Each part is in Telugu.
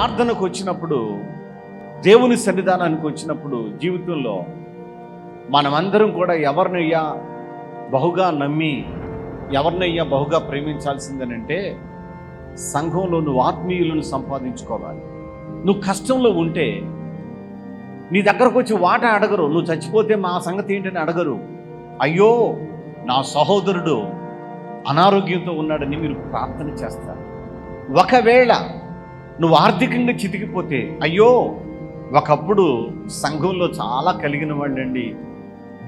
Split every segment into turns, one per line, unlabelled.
ప్రార్థనకు వచ్చినప్పుడు దేవుని సన్నిధానానికి వచ్చినప్పుడు జీవితంలో మనమందరం కూడా ఎవరినయ్యా బహుగా నమ్మి ఎవరినయ్యా బహుగా ప్రేమించాల్సిందనంటే సంఘంలో నువ్వు ఆత్మీయులను సంపాదించుకోవాలి. నువ్వు కష్టంలో ఉంటే నీ దగ్గరకు వచ్చి వాట అడగరు నువ్వు చచ్చిపోతే మా సంగతి ఏంటని అడగరు. అయ్యో నా సహోదరుడు అనారోగ్యంతో ఉన్నాడని మీరు ప్రార్థన చేస్తారు. ఒకవేళ నువ్వు ఆర్థికంగా చితికిపోతే అయ్యో ఒకప్పుడు సంఘంలో చాలా కలిగిన వాళ్ళండి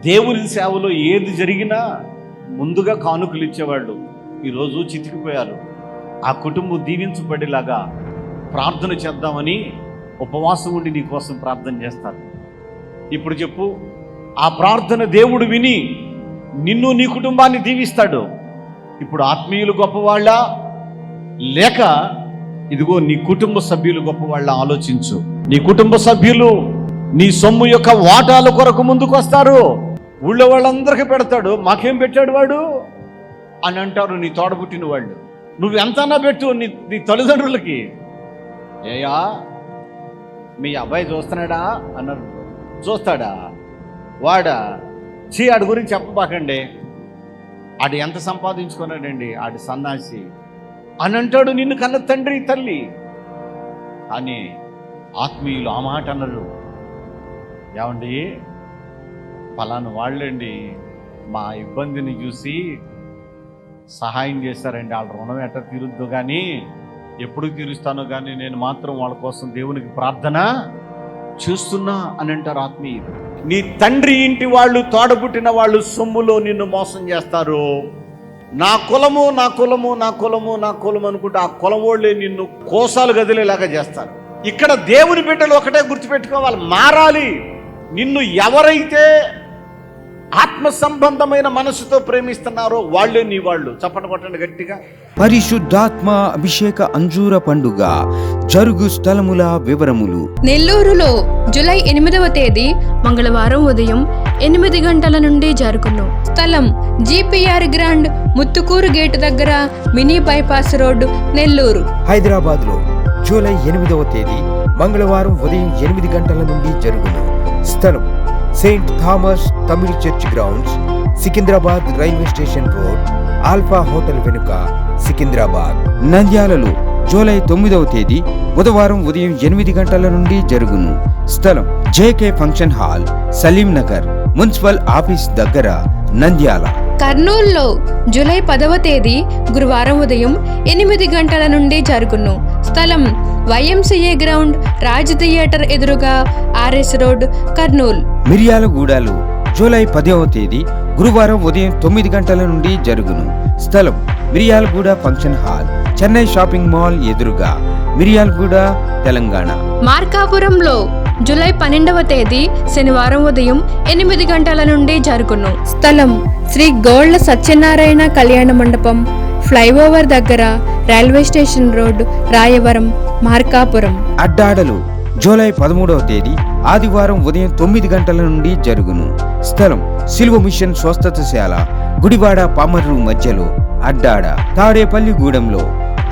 దేవుని సేవలో ఏది జరిగినా ముందుగా కానుకలు ఇచ్చేవాళ్ళు ఈరోజు చితికిపోయారు. ఆ కుటుంబం దీవించబడేలాగా ప్రార్థన చేద్దామని ఉపవాసం ఉండి నీ కోసం ప్రార్థన చేస్తారు. ఇప్పుడు చెప్పు ఆ ప్రార్థన దేవుడు విని నిన్ను నీ కుటుంబాన్ని దీవిస్తాడు. ఇప్పుడు ఆత్మీయులు గొప్పవాళ్ళ? లేక ఇదిగో నీ కుటుంబ సభ్యులు గొప్పవాళ్ళ ఆలోచించు. నీ కుటుంబ సభ్యులు నీ సొమ్ము యొక్క వాటాల కొరకు ముందుకు వస్తారు. ఊళ్ళో వాళ్ళందరికీ పెడతాడు. మాకేం పెట్టాడు వాడు? అని అంటారు నీ తోడబుట్టిన వాళ్ళు. నువ్వు ఎంతన్నా పెట్టు నీ నీ తల్లిదండ్రులకి. ఏయా మీ అబ్బాయి చూస్తున్నాడా? అన్నారు. చూస్తాడా? వాడా? చీ ఆడి గురించి చెప్పబాకండి. ఆడు ఎంత సంపాదించుకున్నాడండి? ఆడి సన్నాసి. అని అంటాడు నిన్ను కన్న తండ్రి తల్లి. అని ఆత్మీయులు ఆ మాట అన్నారు ఏమండి? ఫలానా వాళ్ళండి. మా ఇబ్బందిని చూసి సహాయం చేశారండి. వాళ్ళ రుణం ఎట్ట తీరుద్దు కానీ ఎప్పుడు తీరుస్తానో కానీ నేను మాత్రం వాళ్ళ కోసం దేవునికి ప్రార్థన చూస్తున్నా అని అంటారు ఆత్మీయులు. నీ తండ్రి ఇంటి వాళ్ళు తోడబుట్టిన వాళ్ళు సొమ్ములో నిన్ను మోసం చేస్తారు. నా కులము నా కులము నా కులము నా కులము అనుకుంటే ఆ కులం వాళ్ళే నిన్ను కోసాలు గదిలేలాగా చేస్తారు. ఇక్కడ దేవుని బిడ్డలు ఒకటే గుర్తుపెట్టుకోవాలి. మారాలి. నిన్ను ఎవరైతే ఆత్మ సంబంధమైన మనసుతో ప్రేమిస్తున్నారో వాళ్ళే నీ వాళ్ళు. చప్పట కొట్టండి గట్టిగా.
పరిశుద్ధాత్మ అభిషేక అంజూర పండుగ జరుగు స్థలముల వివరములు.
నెల్లూరులో జూలై ఎనిమిదవ తేదీ మంగళవారం ఉదయం ఎనిమిది గంటల నుండి జరుగును. స్థలం జీపీఆర్ గ్రాండ్ ముత్తుకూరు గేటు దగ్గర మినీ బైపాస్ రోడ్డు నెల్లూరు.
హైదరాబాద్లో జూలై ఎనిమిదవ తేదీ మంగళవారం ఉదయం ఎనిమిది గంటల నుండి జరుగును. స్థలం saint Thomas Tamil church grounds Secunderabad railway station road alpha hotel వెనుక సికింద్రాబాద్ నంద్యాలలో జూలై తొమ్మిదవ తేదీ బుధవారం ఉదయం ఎనిమిది గంటల నుండి జరుగును. స్థలం JK function hall Salim Nagar municipal office దగ్గర నంద్యాల.
కర్నూలులో జూలై పదవ తేదీ గురువారం ఉదయం ఎనిమిది గంటల నుండి జరుగును. స్థలం వైఎంసీఏ గ్రౌండ్ రాజ్ థియేటర్ ఎదురుగా ఆర్ఎస్ రోడ్ కర్నూలు.
మిర్యాలగూడలో జూలై పదవ తేదీ గురువారం ఉదయం తొమ్మిది గంటల నుండి జరుగును. స్థలం Miryalaguda function hall Chennai shopping mall ఎదురుగా మిర్యాలగూడ తెలంగాణ.
మార్కాపురంలో జూలై పన్నెండవ తేదీ శనివారం ఉదయం ఎనిమిది గంటల నుండి జరుగును. స్థలం శ్రీ గోళ్ళ సత్యనారాయణ కళ్యాణ మండపం ఫ్లైఓవర్ దగ్గర railway station road Rayavaram Markapuram.
అడ్డాడలు July పదమూడవ తేదీ ఆదివారం ఉదయం తొమ్మిది గంటల నుండి జరుగును. స్థలం సిల్వ మిషన్ స్వస్థతశాల గుడివాడ పామర్రు మధ్యలో అడ్డాడ తాడేపల్లి గూడెంలో.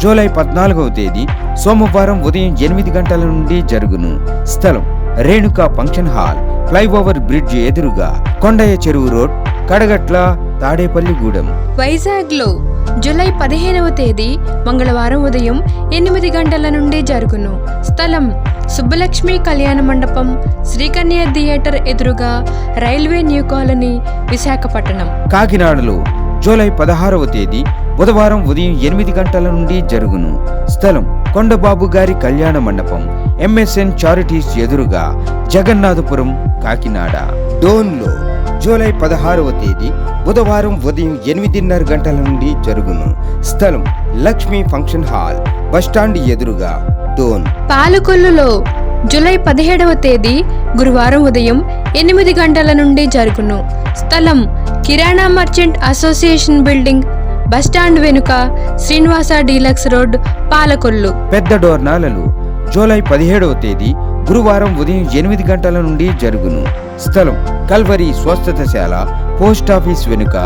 జూలై పద్నాలుగవ తేదీ సోమవారం ఉదయం ఎనిమిది గంటల నుండి జరుగును. స్థలం Renuka function hall flyover bridge ఎదురుగా కొండయ్య చెరువు రోడ్ కడగట్ల తాడేపల్లిగూడెం.
వైజాగ్లో జూలై పదిహేనవ తేదీ మంగళవారం ఉదయం ఎనిమిది గంటల నుండి జరుగును. స్థలం సుబ్బలక్ష్మి కళ్యాణ మండపం శ్రీకన్య థియేటర్ ఎదురుగా రైల్వే న్యూ కాలనీ విశాఖపట్నం.
కాకినాడలో జూలై పదహారవ తేదీ బుధవారం ఉదయం ఎనిమిది గంటల నుండి జరుగును. స్థలం కొండబాబు గారి కళ్యాణ మండపం ఎంఎస్ఎన్ చారిటీస్ ఎదురుగా జగన్నాథపురం కాకినాడ. డోన్లో జూలై పదహారవ తేదీ బుధవారం ఉదయం ఎనిమిదిన్నర గంటల నుండి జరుగును. స్థలం లక్ష్మీ ఫంక్షన్ హాల్. బస్టాండ్ ఎదురుగా డోన్.
పాలకొల్లులో జూలై పదిహేడవ తేదీ గురువారం ఉదయం ఎనిమిది గంటల నుండి జరుగును. స్థలం కిరాణా merchant association building bus stand వెనుక శ్రీనివాస డీలక్స్ రోడ్ పాలకొల్లు.
పెద్ద డోర్నాలలో. జూలై పదిహేడవ తేదీ గురువారం ఉదయం ఎనిమిది గంటల నుండి జరుగును. స్థలం కల్వరి స్వస్థతశాల పోస్ట్ ఆఫీస్ వెనుక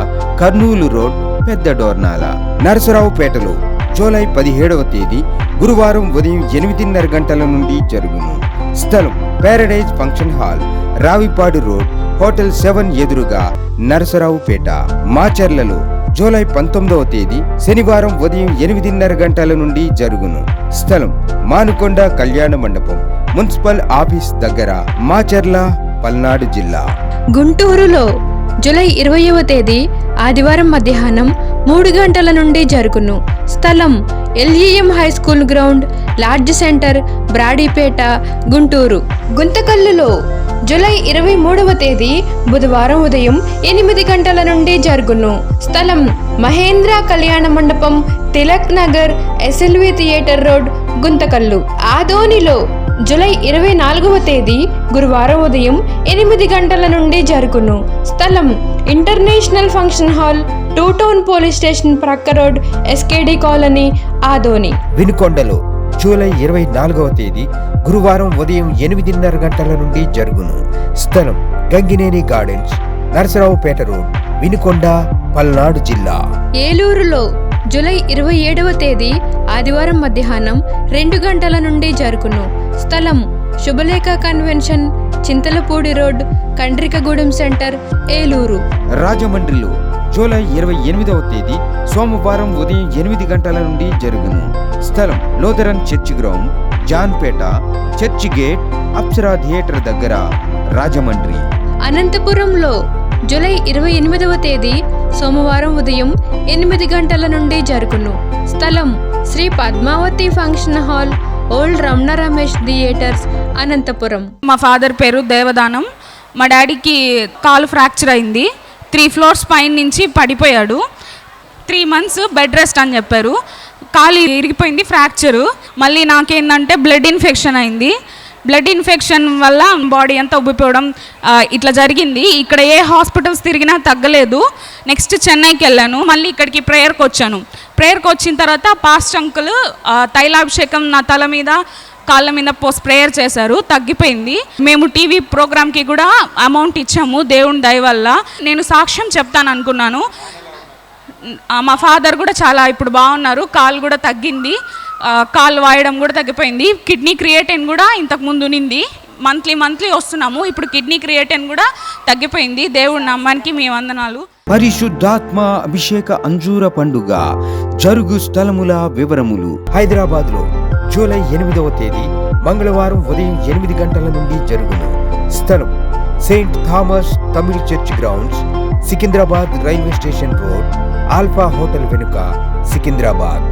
కర్నూలు రోడ్ పెద్ద డోర్నాల. నరసరావుపేటలో జూలై పదిహేడవ తేదీ గురువారం ఉదయం ఎనిమిదిన్నర గంటల నుండి జరుగును. స్థలం paradise function hall Ravipadu road hotel seven ఎదురుగా నరసరావుపేట. మాచర్లలో జూలై పంతొమ్మిదవ తేదీ శనివారం ఉదయం ఎనిమిదిన్నర గంటల నుండి జరుగును. స్థలం మానుకొండ కళ్యాణ మండపం మున్సిపల్ ఆఫీస్ దగ్గర మాచర్ల పల్నాడు జిల్లా.
గుంటూరులో జూలై ఇరవయవ తేదీ ఆదివారం మధ్యాహ్నం మూడు గంటల నుండి జరుగును. స్థలం LEM high school ground large centre Brodipet Guntur. గుంతకల్లులో July ఇరవై మూడవ తేదీ బుధవారం ఉదయం ఎనిమిది గంటల నుండి జరుగును. స్థలం మహేంద్ర కళ్యాణ మండపం Tilak Nagar SLV theatre road Guntakal. ఆదోనిలో జూలై ఇరవై నాలుగవ తేదీ గురువారం ఉదయం ఎనిమిది గంటల నుండి జరుగును. స్థలం international function hall two town police station ప్రక్క రోడ్ ఎస్కేడి కాలనీ ఆదోని.
వినుకొండలో జూలై ఇరవై నాలుగవ తేదీ గురువారం ఉదయం ఎనిమిదిన్నర గంటల నుండి జరుగును. స్థలం గంగినేని గార్డెన్స్ నరసరావుపేట రోడ్ వినుకొండ పల్నాడు జిల్లా.
ఏలూరులో జూలై ఇరవై ఏడవ తేదీ ఆదివారం మధ్యాహ్నం రెండు గంటల నుండి జరుగును. స్థలం Subhalekha convention Chintalapudi road Kandrikagudem centre Eluru.
రాజమండ్రిలో జూలై ఇరవై ఎనిమిదవ తేదీ సోమవారం ఉదయం ఎనిమిది గంటల నుండి జరుగును. స్థలం Lutheran church ground Johnpet church gate Apsara theatre దగ్గర రాజమండ్రి.
అనంతపురంలో జూలై ఇరవై ఎనిమిదవ తేదీ సోమవారం ఉదయం ఎనిమిది గంటల నుండి జరుగును. స్థలం Shri Padmavati function hall old Ramana Ramesh theatres Anantapur.
మా ఫాదర్ పేరు దేవదానం. మా డాడీకి కాలు ఫ్రాక్చర్ అయింది. త్రీ ఫ్లోర్స్ పైన నుంచి పడిపోయాడు. త్రీ మంత్స్ బెడ్ రెస్ట్ అని చెప్పారు. కాలు ఇరిగిపోయింది ఫ్రాక్చరు. మళ్ళీ నాకేందంటే బ్లడ్ ఇన్ఫెక్షన్ అయింది. బ్లడ్ ఇన్ఫెక్షన్ వల్ల బాడీ అంతా ఉబ్బిపోవడం ఇట్లా జరిగింది. ఇక్కడ ఏ హాస్పిటల్స్ తిరిగినా తగ్గలేదు. నెక్స్ట్ చెన్నైకి వెళ్ళాను. మళ్ళీ ఇక్కడికి ప్రేయర్కి వచ్చాను. ప్రేయర్కి వచ్చిన తర్వాత పాస్ట్ అంకుల్ తైలాభిషేకం నా తల మీద కాళ్ళ మీద పోస్ట్ ప్రేయర్ చేశారు. తగ్గిపోయింది. మేము టీవీ ప్రోగ్రామ్కి కూడా అమౌంట్ ఇచ్చాము దేవుని దయ వల్ల. నేను సాక్ష్యం చెప్తాను అనుకున్నాను. మా ఫాదర్ కూడా చాలా ఇప్పుడు బాగున్నారు. కాలు కూడా తగ్గింది. కాలు వాయడం కూడా తగ్గిపోయింది. కిడ్నీ క్రియేటెన్ కూడా ఇంతకు ముందు మంత్లీ మంత్లీ వస్తున్నాము. ఇప్పుడు కిడ్నీ క్రియేటిన్ కూడా తగ్గిపోయింది. దేవుడి నమ్మానికి మీ వందనాలు.
పరిశుద్ధాత్మ అభిషేక అంజూర పండుగ జరుగు స్థలముల వివరములు హైదరాబాద్లో జూలై ఎనిమిదవ తేదీ మంగళవారం ఉదయం ఎనిమిది గంటల నుండి జరుగును. స్థలం saint Thomas Tamil church grounds Secunderabad railway station road alpha hotel వెనుక సికింద్రాబాద్.